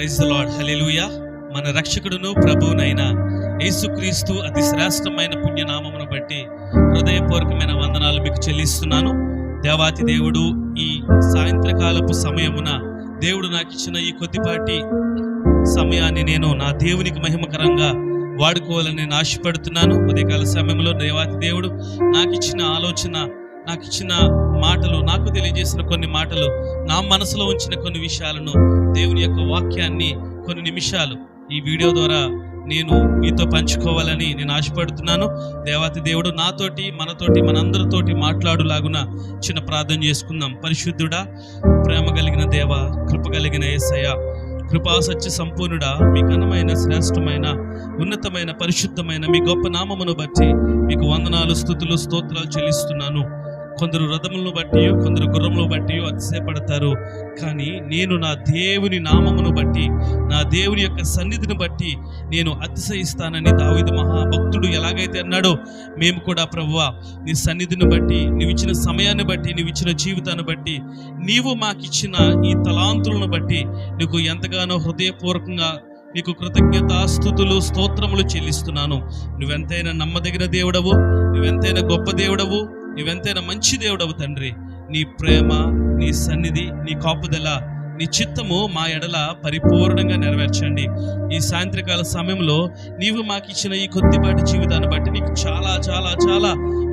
Praise lord హల్లెలూయా మన రక్షకుడును ప్రభువునైన యేసుక్రీస్తు అతి శ్రేష్టమైన పుణ్యనామమును బట్టి హృదయపూర్వకమైన వందనాలు మీకు చెల్లిస్తున్నాను. దేవాతి దేవుడు ఈ సాయంత్రకాలపు సమయమున దేవుడు నాకు ఇచ్చిన ఈ కొద్దిపాటి సమయాన్ని నేను నా దేవునికి మహిమకరంగా వాడుకోవాలని నేను ఆశపడుతున్నాను. ఉదయకాల సమయంలో దేవాతి దేవుడు నాకు ఇచ్చిన ఆలోచన నాకు ఇచ్చిన మాటలు నాకు తెలియజేసిన కొన్ని మాటలు నా మనసులో ఉంచిన కొన్ని విషయాలను దేవుని యొక్క వాక్యాన్ని కొన్ని నిమిషాలు ఈ వీడియో ద్వారా నేను మీతో పంచుకోవాలని నేను ఆశపడుతున్నాను. దేవాతి దేవుడు నాతోటి మనతోటి మనందరితోటి మాట్లాడులాగున చిన్న ప్రార్థన చేసుకుందాం. పరిశుద్ధుడా ప్రేమ కలిగిన దేవ కృప కలిగిన ఏసయ కృపా సత్య సంపూర్ణుడా మీ ఘనమైన శ్రేష్టమైన ఉన్నతమైన పరిశుద్ధమైన మీ గొప్ప నామమును బట్టి మీకు వందనాలు స్థుతులు స్తోత్రాలు చెల్లిస్తున్నాను. కొందరు రథములను బట్టి కొందరు గుర్రములు బట్టి అతిశయపడతారు. కానీ నేను నా దేవుని నామమును బట్టి నా దేవుని యొక్క సన్నిధిని బట్టి నేను అతిశయిస్తానని దావిద మహాభక్తుడు ఎలాగైతే అన్నాడో మేము కూడా ప్రభువా నీ సన్నిధిని బట్టి నీవు ఇచ్చిన సమయాన్ని బట్టి నీవు ఇచ్చిన జీవితాన్ని బట్టి నీవు మాకిచ్చిన ఈ తలాంతులను బట్టి నీకు ఎంతగానో హృదయపూర్వకంగా నీకు కృతజ్ఞతాస్థుతులు స్తోత్రములు చెల్లిస్తున్నాను. నువ్వెంతైనా నమ్మదగిన దేవుడవు నువ్వెంతైనా గొప్ప దేవుడవు నీవెంతైనా మంచి దేవుడవు తండ్రి. నీ ప్రేమ నీ సన్నిధి నీ కాపుదల నీ చిత్తము మా ఎడల పరిపూర్ణంగా నెరవేర్చండి. ఈ సాయంత్రకాల సమయంలో నీవు మాకు ఇచ్చిన ఈ కొద్దిపాటి జీవితాన్ని బట్టి నీకు చాలా చాలా చాలా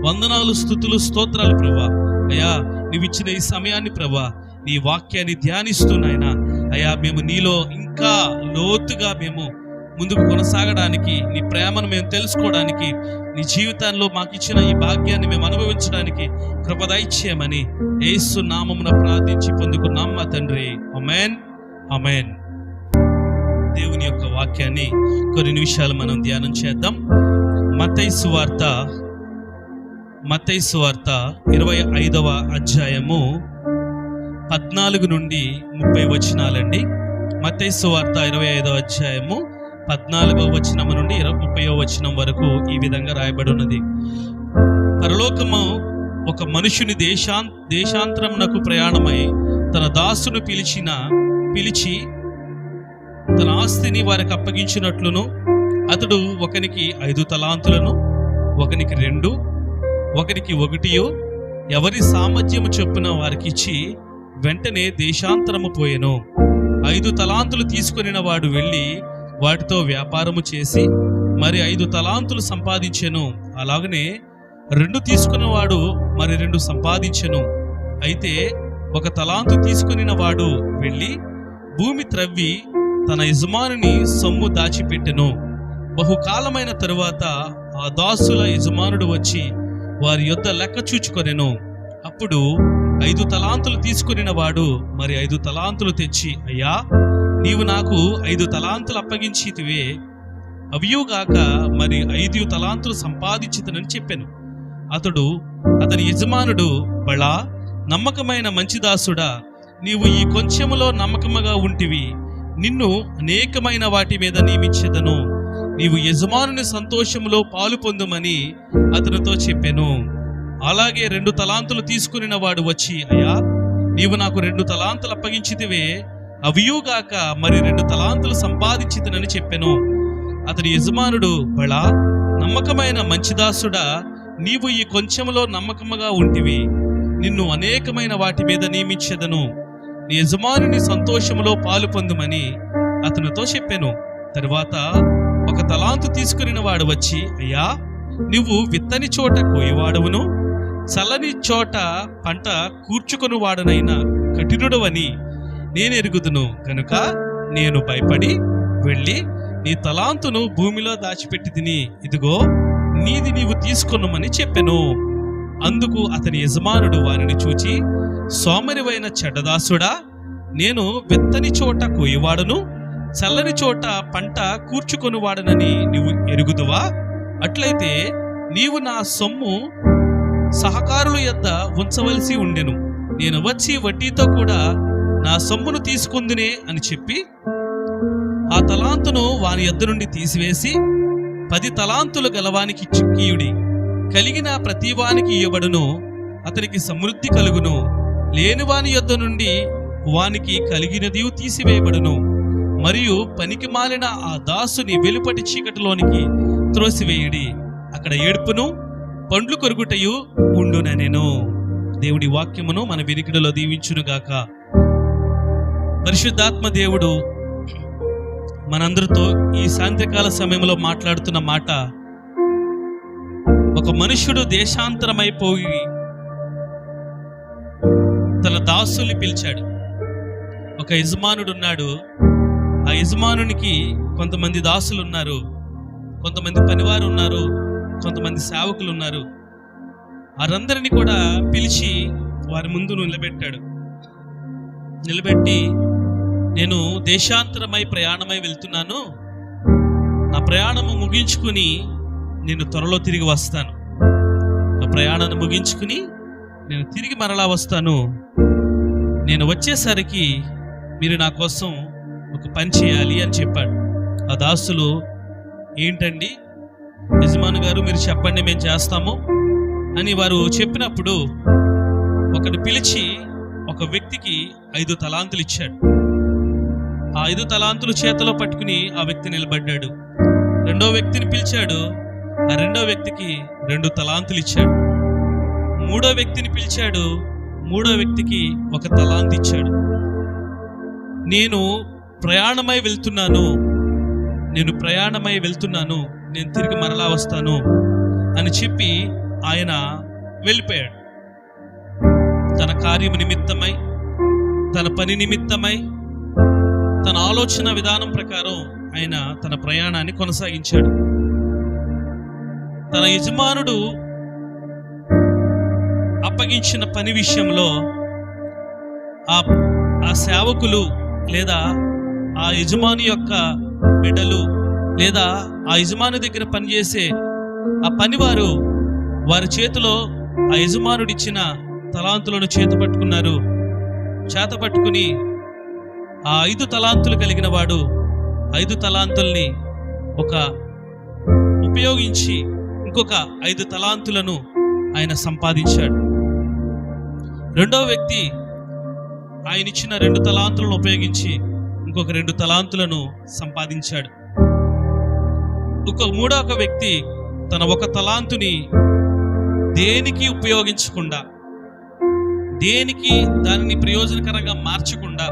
వందనాలు స్థుతులు స్తోత్రాలు ప్రభా అయ్యా నీవు ఇచ్చిన ఈ సమయాన్ని ప్రభా నీ వాక్యాన్ని ధ్యానిస్తూ నాయనా. అయ్యా మేము నీలో ఇంకా లోతుగా మేము ముందుకు కొనసాగడానికి నీ ప్రేమను మేము తెలుసుకోవడానికి నీ జీవితంలో మాకు ఇచ్చిన ఈ భాగ్యాన్ని మేము అనుభవించడానికి కృపదైచ్యమని ఏసు నామమున ప్రార్థించి పొందుకున్నాం మా తండ్రి. అమెన్ అమెన్ దేవుని యొక్క వాక్యాన్ని కొన్ని నిమిషాలు మనం ధ్యానం చేద్దాం. మతైసు వార్త మతైసు వార్త ఇరవై ఐదవ అధ్యాయము పద్నాలుగు నుండి ముప్పై వచనాలండి. మతైసు వార్త ఇరవై ఐదవ అధ్యాయము పద్నాలుగో వచనము నుండి ఇరవై ముప్పయో వచనం వరకు ఈ విధంగా రాయబడి ఉన్నది. పరలోకము ఒక మనుషుని దేశాం దేశాంతరమునకు ప్రయాణమై తన దాసును పిలిచిన పిలిచి తన ఆస్తిని వారికి అప్పగించినట్లును అతడు ఒకనికి ఐదు తలాంతులను ఒకనికి రెండు ఒకరికి ఒకటియో ఎవరి సామర్థ్యము చొప్పున వారికి ఇచ్చి వెంటనే దేశాంతరము పోయెను. ఐదు తలాంతులు తీసుకొనిన వాడు వెళ్ళి వాటితో వ్యాపారము చేసి మరి ఐదు తలాంతులు సంపాదించెను. అలాగనే రెండు తీసుకున్నవాడు మరి రెండు సంపాదించెను. అయితే ఒక తలాంతు తీసుకునిన వాడు వెళ్ళి భూమి త్రవ్వి తన యజమానుని సొమ్ము దాచిపెట్టెను. బహుకాలమైన తరువాత ఆ దాసుల యజమానుడు వచ్చి వారి యొద్ద లెక్క చూచుకొనెను. అప్పుడు ఐదు తలాంతులు తీసుకునిన వాడు మరి ఐదు తలాంతులు తెచ్చి అయ్యా నీవు నాకు ఐదు తలాంతులు అప్పగించితివే. అవియుగాక మరి ఐదు తలాంతులు సంపాదించితనని చెప్పాను. అతడు అతని యజమానుడు బళా నమ్మకమైన మంచి దాసుడా నీవు ఈ కొంచెములో నమ్మకముగా ఉంటివి. నిన్ను అనేకమైన వాటి మీద నియమించదను. నీవు యజమానుని సంతోషములో పాలు పొందుమని అతనితో చెప్పాను. అలాగే రెండు తలాంతులు తీసుకుని వాడు వచ్చి అయ్యా నీవు నాకు రెండు తలాంతులు అప్పగించితివే. అవియుగాక మరి రెండు తలాంతులు సంపాదించితనని చెప్పాను. అతని యజమానుడు బళా నమ్మకమైన మంచిదాసుడా నీవు ఈ కొంచెంలో నమ్మకముగా ఉంటివి. నిన్ను అనేకమైన వాటి మీద నియమించదను. నీ యజమానుని సంతోషములో పాలు పొందుమని అతనితో చెప్పాను. తరువాత ఒక తలాంతు తీసుకుని వాడు వచ్చి అయ్యా నువ్వు విత్తని చోట కోయవాడవును? చల్లని చోట పంట కూర్చుకొని వాడనైనా కఠినుడవని నేను ఎరుగుదును. కనుక నేను భయపడి వెళ్ళి నీ తలాంతును భూమిలో దాచిపెట్టి తిని ఇదిగో నీది నీవు తీసుకొనుమని చెప్పెను. అందుకు అతని యజమానుడు వారిని చూచి సోమరివైన చెడ్డదాసుడా నేను వెత్తని చోట కోయివాడును చల్లని చోట పంట కూర్చుకొని వాడనని నీవు ఎరుగుదువా? అట్లయితే నీవు నా సొమ్ము సహకారుల యొద్ద ఉంచవలసి ఉండెను. నేను వచ్చి వడ్డీతో కూడా నా సొమ్మును తీసుకుందినే అని చెప్పి ఆ తలాంతును వాని ఎద్దు నుండి తీసివేసి పది తలాంతులు గలవానికి చిక్కీయుడి కలిగిన ప్రతివానికి ఇవ్వబడును అతనికి సమృద్ధి కలుగును. లేనివాని యొద్ద నుండి వానికి కలిగినది తీసివేయబడును. మరియు పనికి మాలిన ఆ దాసుని వెలుపటి చీకటిలోనికి త్రోసివేయుడి. అక్కడ ఏడుపును పండ్లు కొరుగుటయు ఉండున నేను దేవుడి వాక్యమును మన వినికిడిలో దీవించునుగాక. పరిశుద్ధాత్మ దేవుడు మనందరితో ఈ సాయంత్రకాల సమయంలో మాట్లాడుతున్న మాట ఒక మనుషుడు దేశాంతరమైపోయి తన దాసుల్ని పిలిచాడు. ఒక యజమానుడు ఉన్నాడు ఆ యజమానునికి కొంతమంది దాసులు ఉన్నారు కొంతమంది పనివారు ఉన్నారు కొంతమంది సేవకులు ఉన్నారు వారందరినీ కూడా పిలిచి వారి ముందు నిలబెట్టాడు. నిలబెట్టి నేను దేశాంతరమై ప్రయాణమై వెళ్తున్నాను. నా ప్రయాణము ముగించుకుని నేను త్వరలో తిరిగి వస్తాను. నా ప్రయాణాన్ని ముగించుకుని నేను తిరిగి మరలా వస్తాను. నేను వచ్చేసరికి మీరు నా కోసం ఒక పని చేయాలి అని చెప్పాడు. ఆ దాసులు ఏంటండి? యజమాను గారు మీరు చెప్పండి మేము చేస్తాము అని వారు చెప్పినప్పుడు ఒకటి పిలిచి ఒక వ్యక్తికి ఐదు తలాంతులు ఇచ్చాడు. ఆ ఐదు తలాంతులు చేతిలో పట్టుకుని ఆ వ్యక్తి నిలబడ్డాడు. రెండో వ్యక్తిని పిలిచాడు. ఆ రెండో వ్యక్తికి రెండు తలాంతులు ఇచ్చాడు. మూడో వ్యక్తిని పిలిచాడు. మూడో వ్యక్తికి ఒక తలాంతి ఇచ్చాడు. నేను ప్రయాణమై వెళ్తున్నాను. నేను ప్రయాణమై వెళ్తున్నాను. నేను తిరిగి మరలా వస్తాను అని చెప్పి ఆయన వెళ్ళిపోయాడు. తన కార్యము నిమిత్తమై తన పని నిమిత్తమై తన ఆలోచన విధానం ప్రకారం ఆయన తన ప్రయాణాన్ని కొనసాగించాడు. తన యజమానుడు అప్పగించిన పని విషయంలో ఆ ఆ సేవకులు లేదా ఆ యజమాని యొక్క బిడ్డలు లేదా ఆ యజమాని దగ్గర పనిచేసే ఆ పనివారు వారి చేతిలో ఆ యజమానుడిచ్చిన తలాంతులను చేత పట్టుకున్నారు. చేత పట్టుకుని ఆ ఐదు తలాంతులు కలిగిన వాడు ఐదు తలాంతుల్ని ఒక ఉపయోగించి ఇంకొక ఐదు తలాంతులను ఆయన సంపాదించాడు. రెండో వ్యక్తి ఆయన ఇచ్చిన రెండు తలాంతులను ఉపయోగించి ఇంకొక రెండు తలాంతులను సంపాదించాడు. ఒక మూడో ఒక వ్యక్తి తన ఒక తలాంతుని దేనికి ఉపయోగించకుండా దేనికి దానిని ప్రయోజనకరంగా మార్చకుండా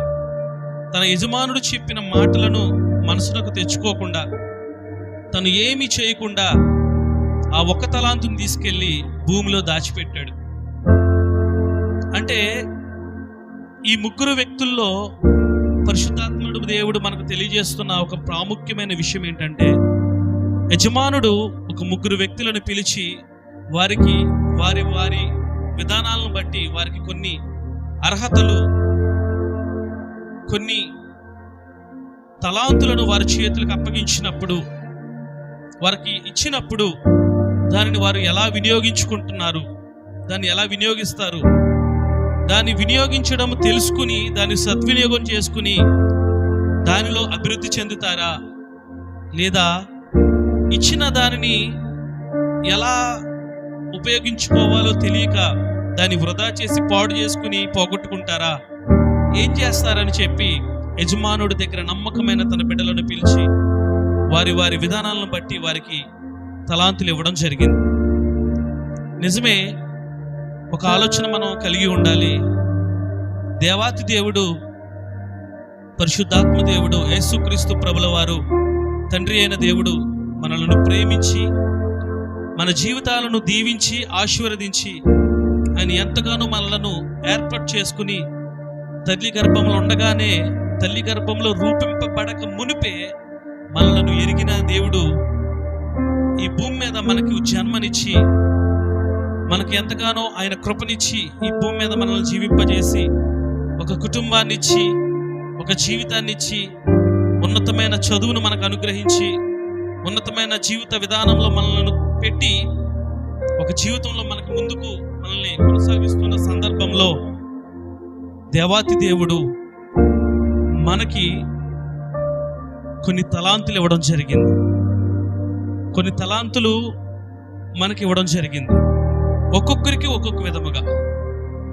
తన యజమానుడు చెప్పిన మాటలను మనసులకు తెచ్చుకోకుండా తను ఏమీ చేయకుండా ఆ ఒక్క తలాంతుని తీసుకెళ్ళి భూమిలో దాచిపెట్టాడు. అంటే ఈ ముగ్గురు వ్యక్తుల్లో పరిశుద్ధాత్ముడు దేవుడు మనకు తెలియజేస్తున్న ఒక ప్రాముఖ్యమైన విషయం ఏంటంటే యజమానుడు ఒక ముగ్గురు వ్యక్తులను పిలిచి వారికి వారి వారి విధానాలను బట్టి వారికి కొన్ని అర్హతలు కొన్ని తలాంతులను వారి చేతులకు అప్పగించినప్పుడు వారికి ఇచ్చినప్పుడు దానిని వారు ఎలా వినియోగించుకుంటున్నారు దాన్ని ఎలా వినియోగిస్తారు దాన్ని వినియోగించడం తెలుసుకుని దాన్ని సద్వినియోగం చేసుకుని దానిలో అభివృద్ధి చెందుతారా? లేదా ఇచ్చిన దానిని ఎలా ఉపయోగించుకోవాలో తెలియక దాన్ని వృధా చేసి పాడు చేసుకుని పోగొట్టుకుంటారా? ఏం చేస్తారని చెప్పి యజమానుడి దగ్గర నమ్మకమైన తన బిడ్డలను పిలిచి వారి వారి విధానాలను బట్టి వారికి తలాంతులు ఇవ్వడం జరిగింది. నిజమే ఒక ఆలోచన మనం కలిగి ఉండాలి. దేవాతి దేవుడు పరిశుద్ధాత్మ దేవుడు యేసుక్రీస్తు ప్రభుల వారు తండ్రి అయిన దేవుడు మనలను ప్రేమించి మన జీవితాలను దీవించి ఆశీర్వదించి ఆయన ఎంతగానో మనలను ఏర్పాటు చేసుకుని తల్లి గర్భంలో ఉండగానే తల్లి గర్భంలో రూపింపబడక మునిపే మనలను ఎరిగిన దేవుడు ఈ భూమి మీద మనకి జన్మనిచ్చి మనకి ఎంతగానో ఆయన కృపనిచ్చి ఈ భూమి మీద మనల్ని జీవింపజేసి ఒక కుటుంబాన్ని ఇచ్చి ఒక జీవితాన్ని ఇచ్చి ఉన్నతమైన చదువును మనకు అనుగ్రహించి ఉన్నతమైన జీవిత విధానంలో మనల్ని పెట్టి ఒక జీవితంలో మనకు ముందుకు మనల్ని కొనసాగిస్తున్న సందర్భంలో దేవాతి దేవుడు మనకి కొన్ని తలాంతులు ఇవ్వడం జరిగింది. కొన్ని తలాంతులు మనకి ఇవ్వడం జరిగింది. ఒక్కొక్కరికి ఒక్కొక్క విధముగా.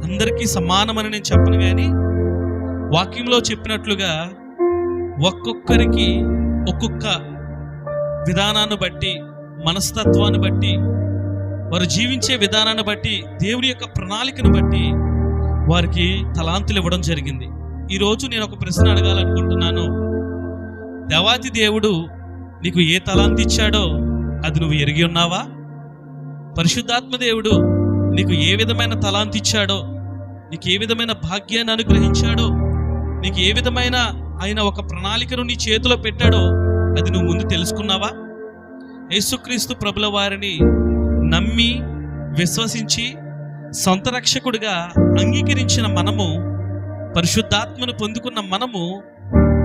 అందరికీ సమానమని నేను చెప్పను కానీ వాక్యంలో చెప్పినట్లుగా ఒక్కొక్కరికి ఒక్కొక్క విధానాన్ని బట్టి మనస్తత్వాన్ని బట్టి వారు జీవించే విధానాన్ని బట్టి దేవుని యొక్క ప్రణాళికను బట్టి వారికి తలాంతులు ఇవ్వడం జరిగింది. ఈరోజు నేను ఒక ప్రశ్న అడగాలనుకుంటున్నాను. దేవాతి దేవుడు నీకు ఏ తలాంతి ఇచ్చాడో అది నువ్వు ఎరిగి ఉన్నావా? పరిశుద్ధాత్మ దేవుడు నీకు ఏ విధమైన తలాంతి ఇచ్చాడో నీకు ఏ విధమైన భాగ్యాన్ని అనుగ్రహించాడో నీకు ఏ విధమైన ఆయన ఒక ప్రణాళికను నీ చేతిలో పెట్టాడో అది నువ్వు ముందు తెలుసుకున్నావా? యేసుక్రీస్తు ప్రభుల వారిని నమ్మి విశ్వసించి సొంత రక్షకుడిగా అంగీకరించిన మనము పరిశుద్ధాత్మను పొందుకున్న మనము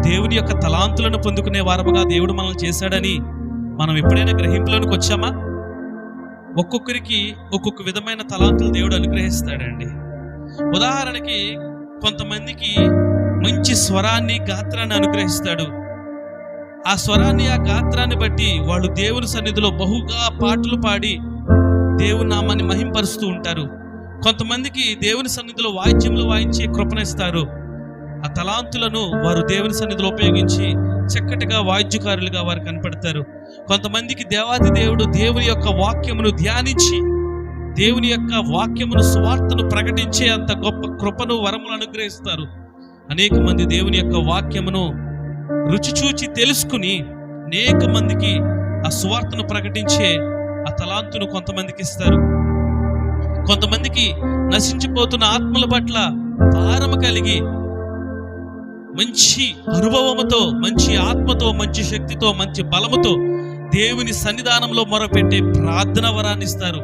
దేవుని యొక్క తలాంతులను పొందుకునే వారముగా దేవుడు మనల్ని చేశాడని మనం ఎప్పుడైనా గ్రహింపులోనికి వచ్చామా? ఒక్కొక్కరికి ఒక్కొక్క విధమైన తలాంతులు దేవుడు అనుగ్రహిస్తాడండి. ఉదాహరణకి కొంతమందికి మంచి స్వరాన్ని గాత్రాన్ని అనుగ్రహిస్తాడు. ఆ స్వరాన్ని ఆ గాత్రాన్ని బట్టి వాళ్ళు దేవుని సన్నిధిలో బహుగా పాటలు పాడి దేవుని నామాన్ని మహింపరుస్తూ ఉంటారు. కొంతమందికి దేవుని సన్నిధిలో వాయిద్యములు వాయించి కృపణిస్తారు ఆ తలాంతులను వారు దేవుని సన్నిధిలో ఉపయోగించి చక్కటిగా వాయిద్యకారులుగా వారు కనపడతారు. కొంతమందికి దేవాది దేవుడు దేవుని యొక్క వాక్యమును ధ్యానించి దేవుని యొక్క వాక్యమును స్వార్థను ప్రకటించే అంత గొప్ప కృపను వరములు అనుగ్రహిస్తారు. అనేక మంది దేవుని యొక్క వాక్యమును రుచి చూచి తెలుసుకుని అనేక మందికి ఆ సువార్తను ప్రకటించే ఆ తలాంతును కొంతమందికి ఇస్తారు. కొంతమందికి నశించిపోతున్న ఆత్మల పట్ల భారమ కలిగి మంచి అనుభవముతో మంచి ఆత్మతో మంచి శక్తితో మంచి బలముతో దేవుని సన్నిధానంలో మొరపెట్టే ప్రార్థన వరాన్ని ఇస్తారు.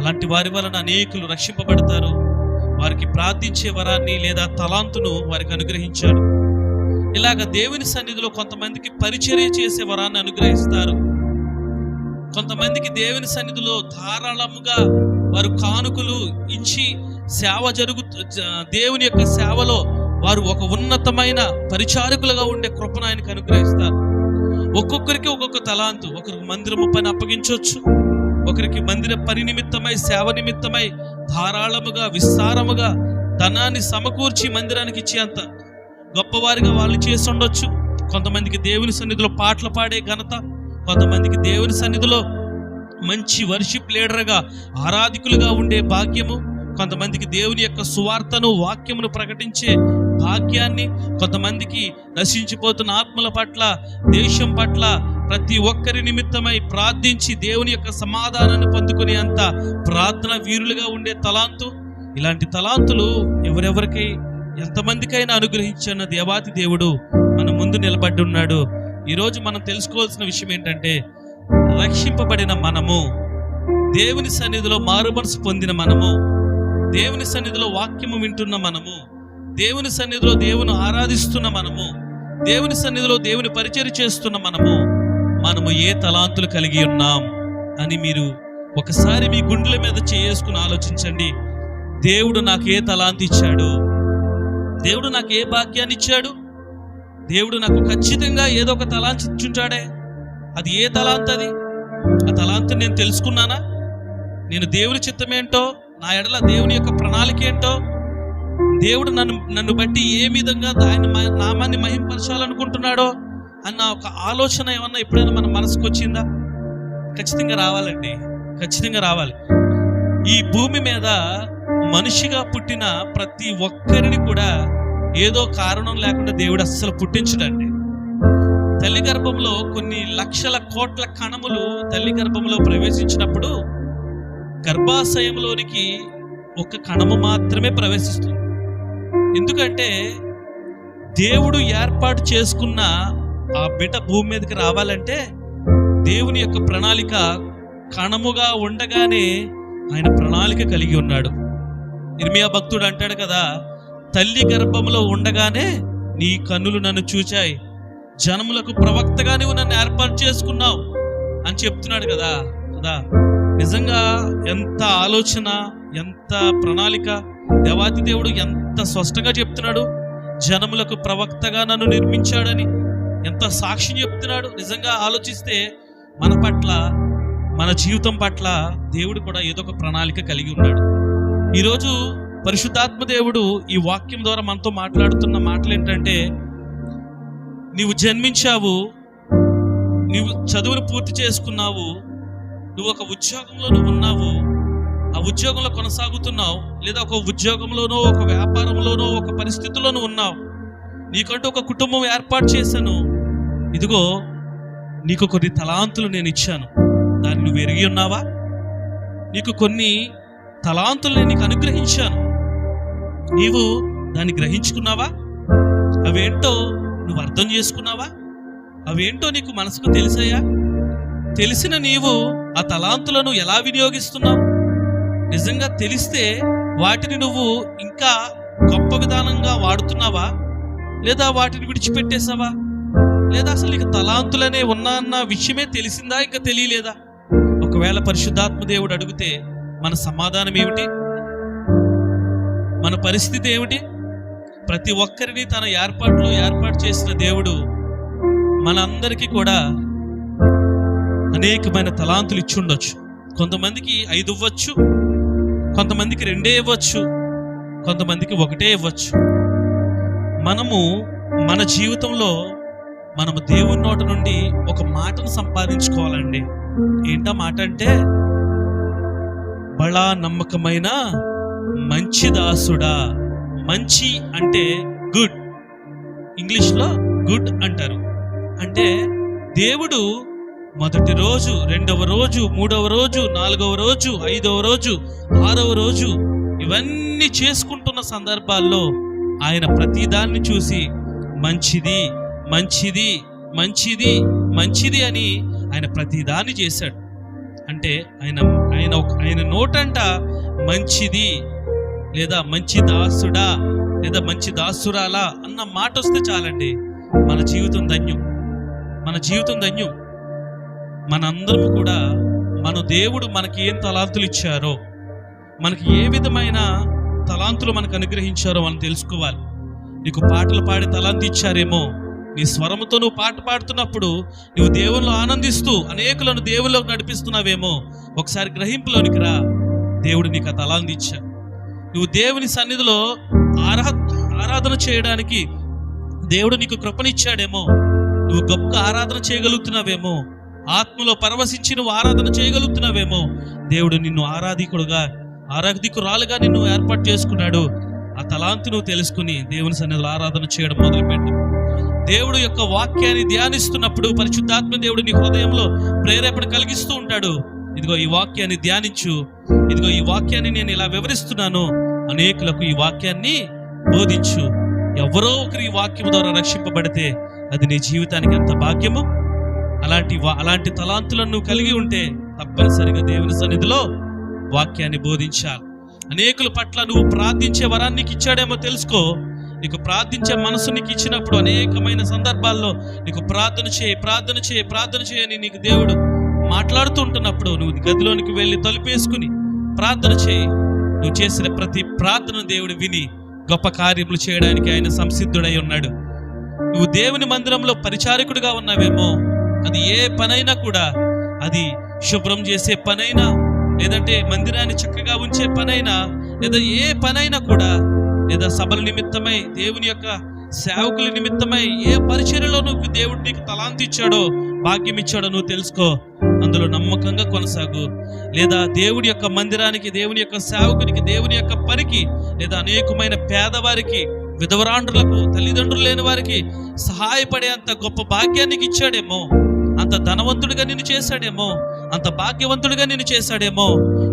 అలాంటి వారి వలన అనేకులు రక్షింపబడతారు. వారికి ప్రార్థించే వరాన్ని లేదా తలాంతును వారికి అనుగ్రహించాడు. ఇలాగ దేవుని సన్నిధిలో కొంతమందికి పరిచర్య చేసే వరాన్ని అనుగ్రహిస్తారు. కొంతమందికి దేవుని సన్నిధిలో ధారాళముగా వారు కానుకలు ఇచ్చి సేవ జరుగు దేవుని యొక్క సేవలో వారు ఒక ఉన్నతమైన పరిచారకులుగా ఉండే కృపను ఆయనకు అనుగ్రహిస్తారు. ఒక్కొక్కరికి ఒక్కొక్క తలాంతు. ఒకరికి మందిరము పని అప్పగించవచ్చు. ఒకరికి మందిర పని నిమిత్తమై సేవ నిమిత్తమై ధారాళముగా విస్తారముగా ధనాన్ని సమకూర్చి మందిరానికి ఇచ్చేంత గొప్పవారిగా వాళ్ళు చేసి ఉండొచ్చు కొంతమందికి దేవుని సన్నిధిలో పాటలు పాడే ఘనత కొంతమందికి దేవుని సన్నిధిలో మంచి వర్షిప్ లీడర్గా ఆరాధికులుగా ఉండే భాగ్యము కొంతమందికి దేవుని యొక్క సువార్తను వాక్యమును ప్రకటించే భాగ్యాన్ని కొంతమందికి నశించిపోతున్న ఆత్మల పట్ల దేశం పట్ల ప్రతి ఒక్కరి నిమిత్తమై ప్రార్థించి దేవుని యొక్క సమాధానాన్ని పొందుకునే అంత ప్రార్థన వీరులుగా ఉండే తలాంతు. ఇలాంటి తలాంతులు ఎవరెవరికి ఎంతమందికైనా అనుగ్రహించిన దేవాతి దేవుడు మన ముందు నిలబడి ఉన్నాడు. ఈరోజు మనం తెలుసుకోవాల్సిన విషయం ఏంటంటే రక్షింపబడిన మనము దేవుని సన్నిధిలో మారుమనసు పొందిన మనము దేవుని సన్నిధిలో వాక్యము వింటున్న మనము దేవుని సన్నిధిలో దేవుని ఆరాధిస్తున్న మనము దేవుని సన్నిధిలో దేవుని పరిచయం చేస్తున్న మనము మనము ఏ తలాంతులు కలిగి ఉన్నాం అని మీరు ఒకసారి మీ గుండెల మీద చేసుకుని ఆలోచించండి. దేవుడు నాకు ఏ తలాంతి ఇచ్చాడు? దేవుడు నాకు ఏ భాగ్యాన్ని ఇచ్చాడు? దేవుడు నాకు ఖచ్చితంగా ఏదో ఒక తలాంతి ఇచ్చుంటాడే. అది ఏ తలాంత్ అది? ఆ తలాంత్ నేను తెలుసుకున్నానా? నేను దేవుని చిత్తమేంటో నా ఎడల దేవుని యొక్క ప్రణాళిక ఏంటో దేవుడు నన్ను నన్ను బట్టి ఏ విధంగా ఆయన మ- నామాన్ని మహింపరచాలనుకుంటున్నాడో అన్న ఒక ఆలోచన ఏమన్నా ఎప్పుడైనా మన మనసుకు వచ్చిందా? ఖచ్చితంగా రావాలండి. ఖచ్చితంగా రావాలి. ఈ భూమి మీద మనిషిగా పుట్టిన ప్రతి ఒక్కరిని కూడా ఏదో కారణం లేకుండా దేవుడు అస్సలు పుట్టించడండి. తల్లి గర్భంలో కొన్ని లక్షల కోట్ల కణములు తల్లి గర్భంలో ప్రవేశించినప్పుడు గర్భాశయంలోనికి ఒక కణము మాత్రమే ప్రవేశిస్తుంది. ఎందుకంటే దేవుడు ఏర్పాటు చేసుకున్న ఆ బిడ్డ భూమి మీదకి రావాలంటే దేవుని యొక్క ప్రణాళిక కణముగా ఉండగానే ఆయన ప్రణాళిక కలిగి ఉన్నాడు. ఇర్మియా భక్తుడు అంటాడు కదా తల్లి గర్భంలో ఉండగానే నీ కన్నులు నన్ను చూచాయి. జనములకు ప్రవక్తగా నువ్వు నన్ను ఏర్పాటు చేసుకున్నావు అని చెప్తున్నాడు కదా కదా. నిజంగా ఎంత ఆలోచన ఎంత ప్రణాళిక దేవాతి దేవుడు ఎంత స్పష్టంగా చెప్తున్నాడు. జనములకు ప్రవక్తగా నన్ను నిర్మించాడని ఎంత సాక్ష్యం చెప్తున్నాడు. నిజంగా ఆలోచిస్తే మన పట్ల మన జీవితం పట్ల దేవుడు కూడా ఏదో ఒక ప్రణాళిక కలిగి ఉన్నాడు. ఈరోజు పరిశుద్ధాత్మ దేవుడు ఈ వాక్యం ద్వారా మనతో మాట్లాడుతున్న మాటలు ఏంటంటే నీవు జన్మించావు నీవు చదువును పూర్తి చేసుకున్నావు నువ్వు ఒక ఉద్యోగంలో నువ్వు ఉన్నావు ఆ ఉద్యోగంలో కొనసాగుతున్నావు లేదా ఒక ఉద్యోగంలోనో ఒక వ్యాపారంలోనో ఒక పరిస్థితిలోనూ ఉన్నావు. నీకంటూ ఒక కుటుంబం ఏర్పాటు చేశాను. ఇదిగో నీకు కొన్ని తలాంతులు నేను ఇచ్చాను. దాన్ని నువ్వు ఎరిగి ఉన్నావా? నీకు కొన్ని తలాంతులు నేను నీకు అనుగ్రహించాను. నీవు దాన్ని గ్రహించుకున్నావా? అవేంటో నువ్వు అర్థం చేసుకున్నావా? అవేంటో నీకు మనసుకు తెలిసాయా? తెలిసిన నీవు ఆ తలాంతులను ఎలా వినియోగిస్తున్నావు? నిజంగా తెలిస్తే వాటిని నువ్వు ఇంకా గొప్ప విధానంగా వాడుతున్నావా? లేదా వాటిని విడిచిపెట్టేసావా లేదా అసలు నీకు తలాంతులనే ఉన్నా అన్న విషయమే తెలిసిందా? ఇంకా తెలియలేదా? ఒకవేళ పరిశుద్ధాత్మ దేవుడు అడిగితే మన సమాధానం ఏమిటి? మన పరిస్థితి ఏమిటి? ప్రతి ఒక్కరిని తన ఏర్పాట్లు ఏర్పాటు చేసిన దేవుడు మనందరికీ కూడా అనేకమైన తలాంతులు ఇచ్చి ఉండొచ్చు. కొంతమందికి ఐదు ఇవ్వచ్చు కొంతమందికి రెండే ఇవ్వచ్చు కొంతమందికి ఒకటే ఇవ్వచ్చు. మనము మన జీవితంలో మనము దేవుని నోట నుండి ఒక మాటను సంపాదించుకోవాలండి. ఏంటా మాట అంటే చాలా నమ్మకమైన మంచి దాసుడా? మంచి అంటే గుడ్ ఇంగ్లీష్లో గుడ్ అంటారు. అంటే దేవుడు మొదటి రోజు రెండవ రోజు మూడవ రోజు నాలుగవ రోజు ఐదవ రోజు ఆరవ రోజు ఇవన్నీ చేసుకుంటున్న సందర్భాల్లో ఆయన ప్రతిదాన్ని చూసి మంచిది మంచిది మంచిది మంచిది అని ఆయన ప్రతిదాన్ని చేశాడు. అంటే ఆయన ఆయన ఒక- ఆయన నోటంట మంచిది లేదా మంచి దాసుడా లేదా మంచి దాసురాలా అన్న మాట వస్తే చాలండి. మన జీవితం ధన్యం. మన జీవితం ధన్యం. మనందరం కూడా మన దేవుడు మనకి ఏం తలాంతులు ఇచ్చారో మనకి ఏ విధమైన తలాంతులు మనకు అనుగ్రహించారో మనం తెలుసుకోవాలి. నీకు పాటలు పాడే తలాంతి ఇచ్చారేమో నీ స్వరముతో నువ్వు పాట పాడుతున్నప్పుడు నువ్వు దేవుళ్ళు ఆనందిస్తూ అనేకులను దేవుళ్ళకు నడిపిస్తున్నావేమో ఒకసారి గ్రహింపులోనికి రా. దేవుడు నీకు ఆ తలాంతి ఇచ్చా నువ్వు దేవుని సన్నిధిలో ఆరా ఆరాధన చేయడానికి దేవుడు నీకు కృపనిచ్చాడేమో నువ్వు గొప్ప ఆరాధన చేయగలుగుతున్నావేమో ఆత్మలో పరవశించి నువ్వు ఆరాధన చేయగలుగుతున్నావేమో దేవుడు నిన్ను ఆరాధికుడుగా ఆరాధికురాలుగా నిన్ను ఏర్పాటు చేసుకున్నాడు. ఆ తలాంతి నువ్వు తెలుసుకుని దేవుని సన్నిధిలో ఆరాధన చేయడం మొదలుపెట్టు. దేవుడు యొక్క వాక్యాన్ని ధ్యానిస్తున్నప్పుడు పరిశుద్ధాత్మ దేవుడు నీ హృదయంలో ప్రేరేపణ కలిగిస్తూ ఉంటాడు. ఇదిగో ఈ వాక్యాన్ని ధ్యానించు. ఇదిగో ఈ వాక్యాన్ని నేను ఇలా వివరిస్తున్నాను. అనేకులకు ఈ వాక్యాన్ని బోధించు. ఎవరో ఒకరు ఈ వాక్యం ద్వారా రక్షింపబడితే అది నీ జీవితానికి ఎంత భాగ్యము? అలాంటి వా- అలాంటి తలాంతులను నువ్వు కలిగి ఉంటే తప్పనిసరిగా దేవుని సన్నిధిలో వాక్యాన్ని బోధించాలి. అనేకుల పట్ల నువ్వు ప్రార్థించే వరాన్ని ఇచ్చాడేమో తెలుసుకో. నీకు ప్రార్థించే మనసు నీకు ఇచ్చినప్పుడు అనేకమైన సందర్భాల్లో నీకు ప్రార్థన చేయి ప్రార్థన చేయి ప్రార్థన చేయని నీకు దేవుడు మాట్లాడుతూ ఉంటున్నప్పుడు నువ్వు గదిలోనికి వెళ్ళి తలుపేసుకుని ప్రార్థన చేయి. నువ్వు చేసిన ప్రతి ప్రార్థన దేవుడు విని గొప్ప కార్యములు చేయడానికి ఆయన సంసిద్ధుడై ఉన్నాడు. నువ్వు దేవుని మందిరంలో పరిచారకుడిగా ఉన్నావేమో అది ఏ పనైనా కూడా అది శుభ్రం చేసే పనైనా లేదంటే మందిరాన్ని చక్కగా ఉంచే పనైనా లేదా ఏ పనైనా కూడా లేదా సభల నిమిత్తమై దేవుని యొక్క సేవకుల నిమిత్తమై ఏ పరిచర్యలో నువ్వు దేవుడు నీకు తలాంతి ఇచ్చాడో భాగ్యం ఇచ్చాడో నువ్వు తెలుసుకో. అందులో నమ్మకంగా కొనసాగు. లేదా దేవుడి యొక్క మందిరానికి దేవుని యొక్క సేవకునికి దేవుని యొక్క పనికి లేదా అనేకమైన పేదవారికి విధవరాండ్రులకు తల్లిదండ్రులు లేని వారికి సహాయపడే అంత గొప్ప భాగ్యానికి ఇచ్చాడేమో. అంత ధనవంతుడిగా నిన్ను చేశాడేమో. అంత భాగ్యవంతుడిగా నిన్ను చేశాడేమో.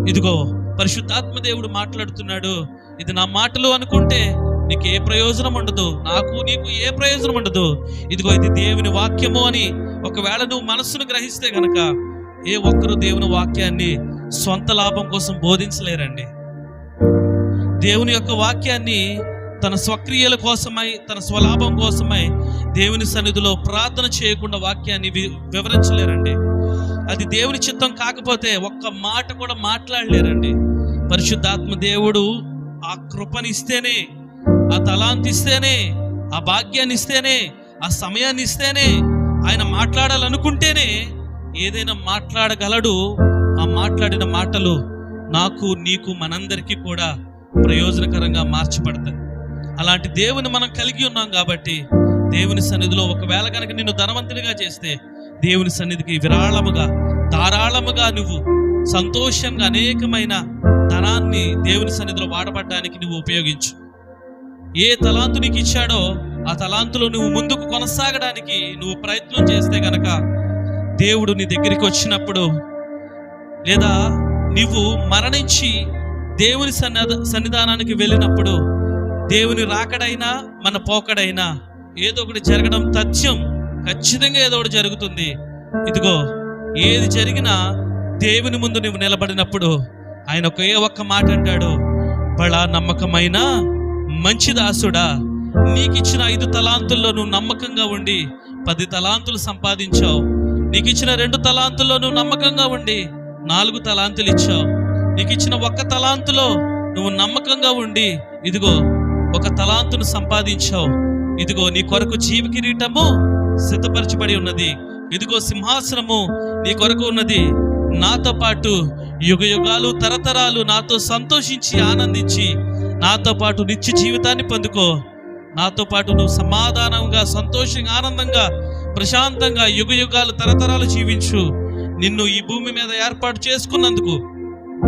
ఇదిగో పరిశుద్ధాత్మ దేవుడు మాట్లాడుతున్నాడు. ఇది నా మాటలు అనుకుంటే నీకు ఏ ప్రయోజనం ఉండదు. నాకు నీకు ఏ ప్రయోజనం ఉండదు. ఇదిగో ఇది దేవుని వాక్యము అని ఒకవేళ నువ్వు మనస్సును గ్రహిస్తే గనక ఏ ఒక్కరు దేవుని వాక్యాన్ని సొంత లాభం కోసం బోధించలేరండి. దేవుని యొక్క వాక్యాన్ని తన స్వక్రియల కోసమై తన స్వలాభం కోసమై దేవుని సన్నిధిలో ప్రార్థన చేయకుండా వాక్యాన్ని వి- వివరించలేరండి. అది దేవుని చిత్తం కాకపోతే ఒక్క మాట కూడా మాట్లాడలేరండి. పరిశుద్ధాత్మ దేవుడు ఆ కృపని ఇస్తేనే ఆ తలాంతి ఇస్తేనే ఆ భాగ్యాన్ని ఇస్తేనే ఆ సమయాన్ని ఇస్తేనే ఆయన మాట్లాడాలనుకుంటేనే ఏదైనా మాట్లాడగలడు. ఆ మాట్లాడిన మాటలు నాకు నీకు మనందరికీ కూడా ప్రయోజనకరంగా మార్చబడతాయి. అలాంటి దేవుని మనం కలిగి ఉన్నాం కాబట్టి దేవుని సన్నిధిలో ఒకవేళ కనుక నిన్ను ధనవంతుడిగా చేస్తే దేవుని సన్నిధికి విరాళముగా ధారాళముగా నువ్వు సంతోషంగా అనేకమైన ధనాన్ని దేవుని సన్నిధిలో వాడబడ్డానికి నువ్వు ఉపయోగించు. ఏ తలాంతు నీకు ఇచ్చాడో ఆ తలాంతులో నువ్వు ముందుకు కొనసాగడానికి నువ్వు ప్రయత్నం చేస్తే గనక దేవుడు నీ దగ్గరికి వచ్చినప్పుడు లేదా నువ్వు మరణించి దేవుని సన్నిధ సన్నిధానానికి వెళ్ళినప్పుడు దేవుని రాకడైనా మన పోకడైనా ఏదో ఒకటి జరగడం తథ్యం ఖచ్చితంగా ఏదో ఒకటి జరుగుతుంది. ఇదిగో ఏది జరిగినా దేవుని ముందు నువ్వు నిలబడినప్పుడు ఆయన ఒకే ఒక్క మాట అంటాడు బళ నమ్మకమైన మంచి దాసుడా నీకిచ్చిన ఐదు తలాంతుల్లో నువ్వు నమ్మకంగా ఉండి పది తలాంతులు సంపాదించావు. నీకు ఇచ్చిన రెండు తలాంతుల్లో నువ్వు నమ్మకంగా ఉండి నాలుగు తలాంతులు ఇచ్చావు. నీకు ఇచ్చిన ఒక్క తలాంతులో నువ్వు నమ్మకంగా ఉండి ఇదిగో ఒక తలాంతును సంపాదించావు. ఇదిగో నీ కొరకు జీవ కిరీటము సిద్ధపరచబడి ఉన్నది. ఇదిగో సింహాసనము నీ కొరకు ఉన్నది. నాతో పాటు యుగ యుగాలు తరతరాలు నాతో సంతోషించి ఆనందించి నాతో పాటు నిత్య జీవితాన్ని పొందుకో. నాతో పాటు నువ్వు సమాధానంగా సంతోషంగా ఆనందంగా ప్రశాంతంగా యుగ యుగాలు తరతరాలు జీవించు. నిన్ను ఈ భూమి మీద ఏర్పాటు చేసుకున్నందుకు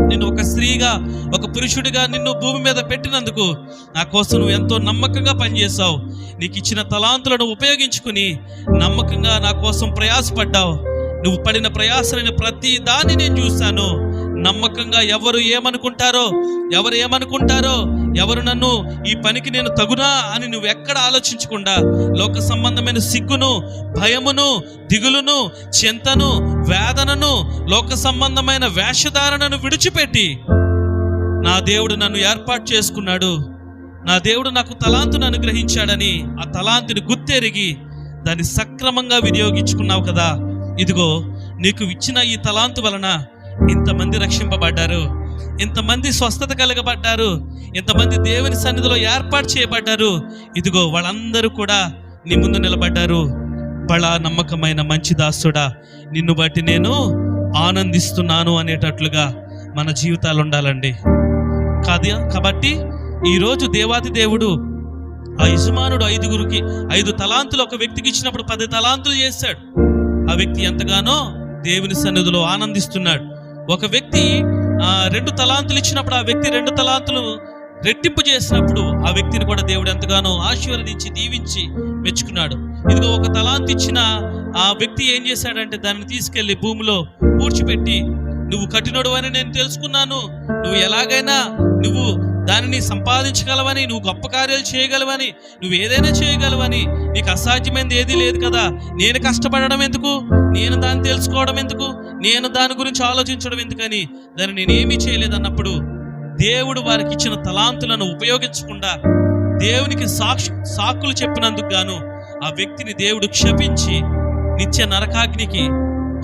నిన్ను ఒక స్త్రీగా ఒక పురుషుడిగా నిన్ను భూమి మీద పెట్టినందుకు నా కోసం నువ్వు ఎంతో నమ్మకంగా పనిచేసావు నీకు ఇచ్చిన తలాంతులను ఉపయోగించుకుని నమ్మకంగా నా కోసం ప్రయాసపడ్డావు. నువ్వు పడిన ప్రయాసమైన ప్రతి దాన్ని నేను చూశాను. నమ్మకంగా ఎవరు ఏమనుకుంటారో ఎవరు ఏమనుకుంటారో ఎవరు నన్ను ఈ పనికి నేను తగునా అని నువ్వు ఎక్కడ ఆలోచించకుండా లోక సంబంధమైన సిగ్గును భయమును దిగులును చింతను వేదనను లోక సంబంధమైన వేషధారణను విడిచిపెట్టి నా దేవుడు నన్ను ఏర్పాటు చేసుకున్నాడు. నా దేవుడు నాకు తలాంతును అనుగ్రహించాడని ఆ తలాంతిని గుర్తెరిగి దాన్ని సక్రమంగా వినియోగించుకున్నావు కదా. ఇదిగో నీకు ఇచ్చిన ఈ తలాంతు వలన ఇంతమంది రక్షింపబడ్డారు. ఇంతమంది స్వస్థత కలగబడ్డారు. ఇంతమంది దేవుని సన్నిధిలో ఏర్పాటు చేయబడ్డారు. ఇదిగో వాళ్ళందరూ కూడా నీ ముందు నిలబడ్డారు. బళ నమ్మకమైన మంచి దాసుడా నిన్ను బట్టి నేను ఆనందిస్తున్నాను అనేటట్లుగా మన జీవితాలు ఉండాలండి. కాదు కాబట్టి ఈరోజు దేవాది దేవుడు ఆ యజమానుడు ఐదుగురికి ఐదు తలాంతులు ఒక వ్యక్తికి ఇచ్చినప్పుడు పది తలాంతులు చేశాడు. ఆ వ్యక్తి ఎంతగానో దేవుని సన్నిధిలో ఆనందిస్తున్నాడు. ఒక వ్యక్తి రెండు తలాంతులు ఇచ్చినప్పుడు ఆ వ్యక్తి రెండు తలాంతులు రెట్టింపు చేసినప్పుడు ఆ వ్యక్తిని కూడా దేవుడు ఎంతగానో ఆశీర్వదించి దీవించి మెచ్చుకున్నాడు. ఇదిగో ఒక తలాంతు ఇచ్చిన ఆ వ్యక్తి ఏం చేశాడంటే దాన్ని తీసుకెళ్ళి భూమిలో పూడ్చిపెట్టి నువ్వు కఠినడు అని నేను తెలుసుకున్నాను. నువ్వు ఎలాగైనా నువ్వు దానిని సంపాదించగలవని నువ్వు గొప్ప కార్యాలు చేయగలవని నువ్వు ఏదైనా చేయగలవని నీకు అసాధ్యమైనది ఏదీ లేదు కదా? నేను కష్టపడడం ఎందుకు? నేను దాన్ని తెలుసుకోవడం ఎందుకు? నేను దాని గురించి ఆలోచించడం ఎందుకని? దాన్ని నేనేమీ చేయలేదన్నప్పుడు దేవుడు వారికి ఇచ్చిన తలాంతులను ఉపయోగించకుండా దేవునికి సాక్షి సాకులు చెప్పినందుకు గాను ఆ వ్యక్తిని దేవుడు క్షపించి నిత్య నరకాగ్నికి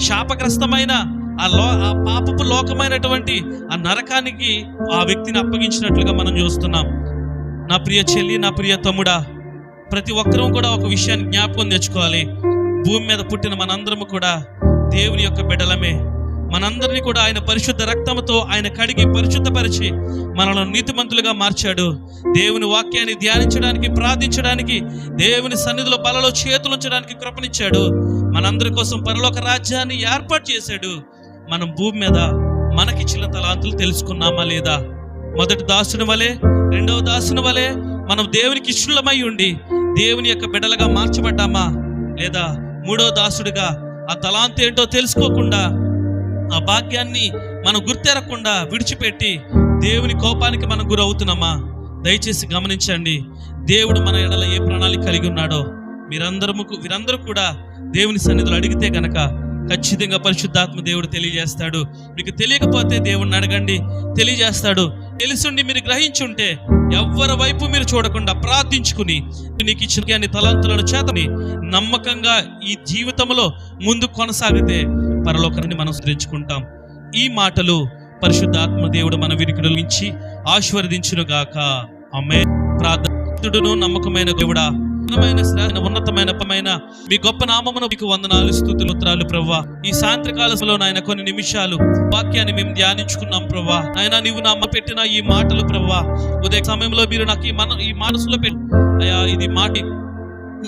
శాపగ్రస్తమైన ఆ లో ఆ పాపపు లోకమైనటువంటి ఆ నరకానికి ఆ వ్యక్తిని అప్పగించినట్లుగా మనం చూస్తున్నాం. నా ప్రియ చెల్లి నా ప్రియ తమ్ముడా ప్రతి ఒక్కరూ కూడా ఒక విషయాన్ని జ్ఞాపకం తెచ్చుకోవాలి. భూమి మీద పుట్టిన మనందరము కూడా దేవుని యొక్క బిడ్డలమే. మనందరినీ కూడా ఆయన పరిశుద్ధ రక్తముతో ఆయన కడిగి పరిశుద్ధపరిచి మనలను నీతిమంతులుగా మార్చాడు. దేవుని వాక్యాన్ని ధ్యానించడానికి ప్రార్థించడానికి దేవుని సన్నిధిలో బలలో చేతులుంచడానికి కృపనిచ్చాడు. మనందరి కోసం పరలోక రాజ్యాన్ని ఏర్పాటు చేశాడు. మనం భూమి మీద మనకిచ్చిన తలాంతులు తెలుసుకున్నామా లేదా? మొదటి దాసుని వలె రెండవ దాసుని వలె మనం దేవునికి ఇష్టలమై ఉండి దేవుని యొక్క బిడ్డలుగా మార్చబడ్డామా లేదా? మూడో దాసుడిగా ఆ తలాంత ఏంటో తెలుసుకోకుండా ఆ భాగ్యాన్ని మనం గుర్తెరగకుండా విడిచిపెట్టి దేవుని కోపానికి మనం గురవుతున్నామా? దయచేసి గమనించండి దేవుడు మన ఎడల ఏ ప్రణాళిక కలిగి ఉన్నాడో? మీరందరము వీరందరూ కూడా దేవుని సన్నిధిలో అడిగితే గనక ఖచ్చితంగా పరిశుద్ధాత్మ దేవుడు తెలియజేస్తాడు. మీకు తెలియకపోతే దేవుణ్ణి అడగండి. తెలియజేస్తాడు. తెలిసుండి మీరు గ్రహించుంటే ఎవ్వరి వైపు మీరు చూడకుండా ప్రార్థించుకుని నీకు ఇచ్చిన అన్ని తలంతులను చేతని నమ్మకంగా ఈ జీవితంలో ముందు కొనసాగితే పరలోకాన్ని మనం సృష్టించుకుంటాం ఈ మాటలు పరిశుద్ధాత్మ దేవుడు మన వినికిడుల నుంచి ఆశీర్వదించును గాక ఆమె ప్రార్థుడును నమ్మకమైన దేవుడా. ఉన్నతమైన ఉన్నతమైన పమైన మీ గొప్ప నామమును మీకు వందనాలు స్థుతులు ఉత్తరాలు ప్రవ్వా. ఈ సాయంత్రకాలంలో నాయన కొన్ని నిమిషాలు వాక్యాన్ని మేము ధ్యానించుకున్నాం ప్రవ్వా. నాయన నీవు నమ్మ పెట్టిన ఈ మాటలు ప్రవ్వా. ఉదయ సమయంలో మీరు నాకు ఈ మన ఈ మనసులో పెట్టి అయ్యా ఇది మాటి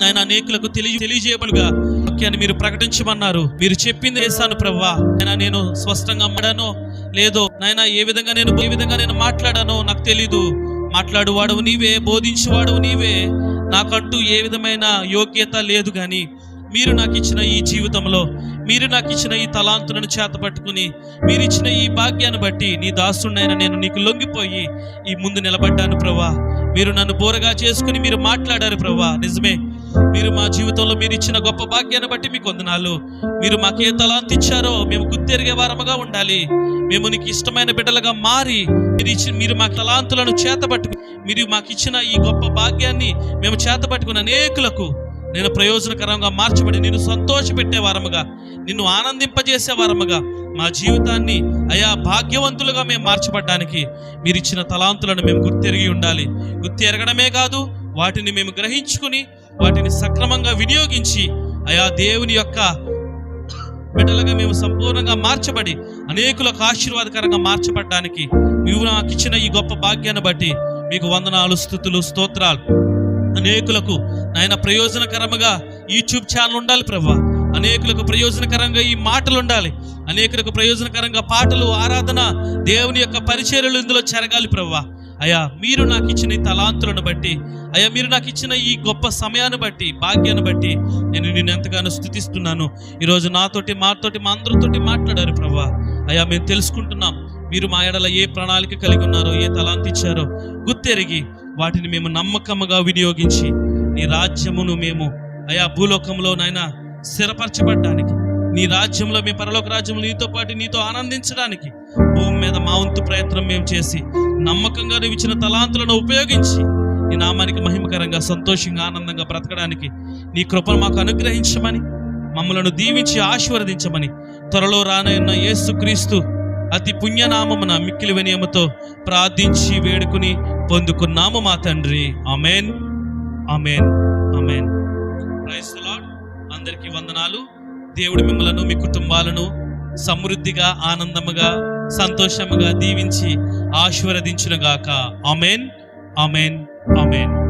నాయన అనేకులకు తెలియ తెలియజేయబడుగా. వాక్యాన్ని మీరు ప్రకటించమన్నారు. మీరు చెప్పింది వేసాను ప్రవ్వా. నాయన నేను స్పష్టంగా అమ్మడానో లేదో నాయన ఏ విధంగా నేను ఏ విధంగా నేను మాట్లాడానో నాకు తెలీదు. మాట్లాడువాడవు నీవే బోధించేవాడవు నీవే. నాకంటూ ఏ విధమైన యోగ్యత లేదు కానీ మీరు నాకు ఇచ్చిన ఈ జీవితంలో మీరు నాకు ఇచ్చిన ఈ తలాంతులను చేత పట్టుకుని మీరు ఇచ్చిన ఈ భాగ్యాన్ని బట్టి నీ దాసుడినైన నేను నీకు లొంగిపోయి ఈ ముందు నిలబడ్డాను ప్రభా. మీరు నన్ను బోరగా చేసుకుని మీరు మాట్లాడారు ప్రభా. నిజమే మీరు మా జీవితంలో మీరు ఇచ్చిన గొప్ప భాగ్యాన్ని బట్టి మీకు వందనాలు. మీరు మాకే తలాంత ఇచ్చారో మేము గుర్తెరిగే వారముగా ఉండాలి. మేము నీకు ఇష్టమైన బిడ్డలుగా మారి మీరు ఇచ్చిన మీరు మా తలాంతులను చేతబట్టు మీరు మాకు ఇచ్చిన ఈ గొప్ప భాగ్యాన్ని మేము చేతబట్టుకున్న అనేకులకు నేను ప్రయోజనకరంగా మార్చబడి నిన్ను సంతోషపెట్టే వారముగా నిన్ను ఆనందింపజేసే వారముగా మా జీవితాన్ని అయా భాగ్యవంతులుగా మేము మార్చబడ్డానికి మీరు ఇచ్చిన తలాంతులను మేము గుర్తెరిగి ఉండాలి. గుర్తెరగడమే కాదు వాటిని మేము గ్రహించుకుని వాటిని సక్రమంగా వినియోగించి అయా దేవుని యొక్క బిడ్డలుగా మేము సంపూర్ణంగా మార్చబడి అనేకులకు ఆశీర్వాదకరంగా మార్చబడడానికి నీవు నాకు ఇచ్చిన ఈ గొప్ప భాగ్యాన్ని బట్టి మీకు వందనాలు స్థుతులు స్తోత్రాలు. అనేకులకు నాయన ప్రయోజనకరముగా యూట్యూబ్ ఛానల్ ఉండాలి ప్రభా. అనేకులకు ప్రయోజనకరంగా ఈ మాటలు ఉండాలి. అనేకులకు ప్రయోజనకరంగా పాటలు ఆరాధన దేవుని యొక్క పరిచర్యలు ఇందులో జరగాలి ప్రభా. అయ్యా మీరు నాకు ఇచ్చిన ఈ తలాంతులను బట్టి అయ్యా మీరు నాకు ఇచ్చిన ఈ గొప్ప సమయాన్ని బట్టి భాగ్యాన్ని బట్టి నేను నిన్ను ఎంతగానో స్థుతిస్తున్నాను ఈరోజు నాతోటి మాతోటి మా అందరితోటి మాట్లాడారు ప్రభా. అయ్యా మేము తెలుసుకుంటున్నాం మీరు మా ఎడల ఏ ప్రణాళిక కలిగి ఉన్నారో ఏ తలాంతి ఇచ్చారో. గుర్తెరిగి వాటిని మేము నమ్మకముగా వినియోగించి నీ రాజ్యమును మేము అయా భూలోకంలో నాయన స్థిరపరచబడ్డానికి నీ రాజ్యంలో మీ పరలోక రాజ్యంలో నీతో పాటు నీతో ఆనందించడానికి భూమి మీద మా వంతు ప్రయత్నం మేము చేసి నమ్మకంగా నువ్వు ఇచ్చిన తలాంతులను ఉపయోగించి నీ నామానికి మహిమకరంగా సంతోషంగా ఆనందంగా బ్రతకడానికి నీ కృపను మాకు అనుగ్రహించమని మమ్మలను దీవించి ఆశీర్వదించమని త్వరలో రానయ్యున్న యేసుక్రీస్తు అతి పుణ్యనామమున మిక్కిలి వినయముతో ప్రార్థించి వేడుకుని పొందుకున్నాము మా తండ్రి. అమేన్ అమేన్ అమేన్ ప్రైజ్ అందరికీ వందనాలు. దేవుడు మిమ్మలను మీ కుటుంబాలను సమృద్ధిగా ఆనందముగా సంతోషముగా దీవించి ఆశీర్వదించునుగాక. Amen amen amen